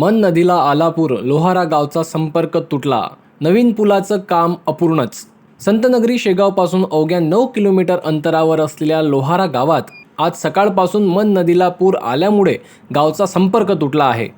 मन नदीला आलापूर लोहारा गावचा संपर्क तुटला. नवीन पुलाचं काम अपूर्णच. संतनगरी शेगावपासून अवघ्या नऊ किलोमीटर अंतरावर असलेल्या लोहारा गावात आज सकाळपासून मन नदीला पूर आल्यामुळे गावचा संपर्क तुटला आहे.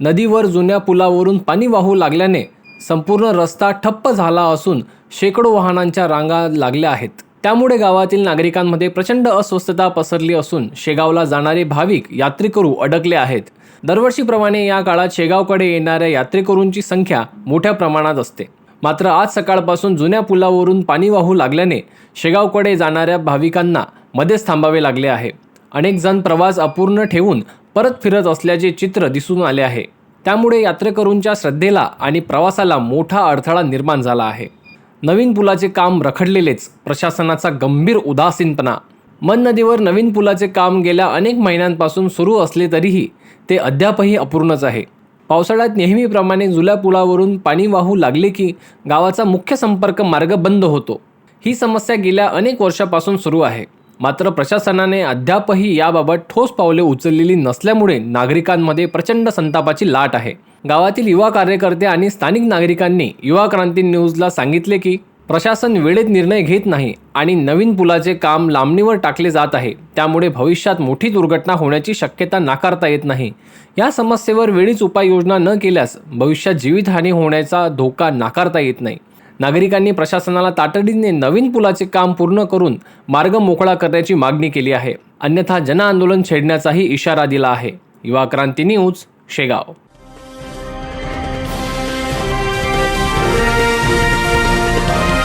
नदीवर जुन्या पुलावरून पाणी वाहू लागल्याने संपूर्ण रस्ता ठप्प झाला असून शेकडो वाहनांच्या रांगा लागल्या आहेत. त्यामुळे गावातील नागरिकांमध्ये प्रचंड अस्वस्थता पसरली असून शेगावला जाणारे भाविक यात्रेकरू अडकले आहेत. दरवर्षीप्रमाणे या काळात शेगावकडे येणाऱ्या यात्रेकरूंची संख्या मोठ्या प्रमाणात असते. मात्र आज सकाळपासून जुन्या पुलावरून पाणी वाहू लागल्याने शेगावकडे जाणाऱ्या भाविकांना मध्येच थांबावे लागले आहे. अनेक जण प्रवास अपूर्ण ठेवून परत फिरत असल्याचे चित्र दिसून आले आहे. त्यामुळे यात्रेकरूंच्या श्रद्धेला आणि प्रवासाला मोठा अडथळा निर्माण झाला आहे. नवीन पुलाचे काम रखडलेलेच प्रशासनाचा गंभीर उदासीनपणा. मन नदीवर नवीन पुलाचे काम गेल्या अनेक महिन्यांपासून सुरू असले तरीही ते अद्यापही अपूर्णच आहे. पावसाळ्यात नेहमीप्रमाणे जुल्या पुलावरून पाणी वाहू लागले की गावाचा मुख्य संपर्क मार्ग बंद होतो. ही समस्या गेल्या अनेक वर्षापासून सुरू आहे. मात्र प्रशासनाने अद्यापही याबाबत ठोस पावले उचललेली नसल्यामुळे नागरिकांमध्ये प्रचंड संतापाची लाट आहे. गावातील युवा कार्यकर्ते आणि स्थानिक नागरिकांनी युवा क्रांती न्यूजला सांगितले की प्रशासन वेळेत निर्णय घेत नाही आणि नवीन पुलाचे काम लांबणीवर टाकले जात आहे. त्यामुळे भविष्यात मोठी दुर्घटना होण्याची शक्यता नाकारता येत नाही. या समस्येवर वेळीच उपाययोजना न केल्यास भविष्यात जीवितहानी होण्याचा धोका नाकारता येत नाही. नागरिकांनी प्रशासनाला तातडीने नवीन पुलाचे काम पूर्ण करून मार्ग मोकळा करण्याची मागणी केली आहे. अन्यथा जनआंदोलन छेडण्याचाही इशारा दिला आहे. युवा क्रांती न्यूज शेगाव.